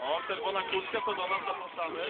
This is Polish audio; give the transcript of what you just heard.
O, czerwona kurtka to do nas zapraszamy.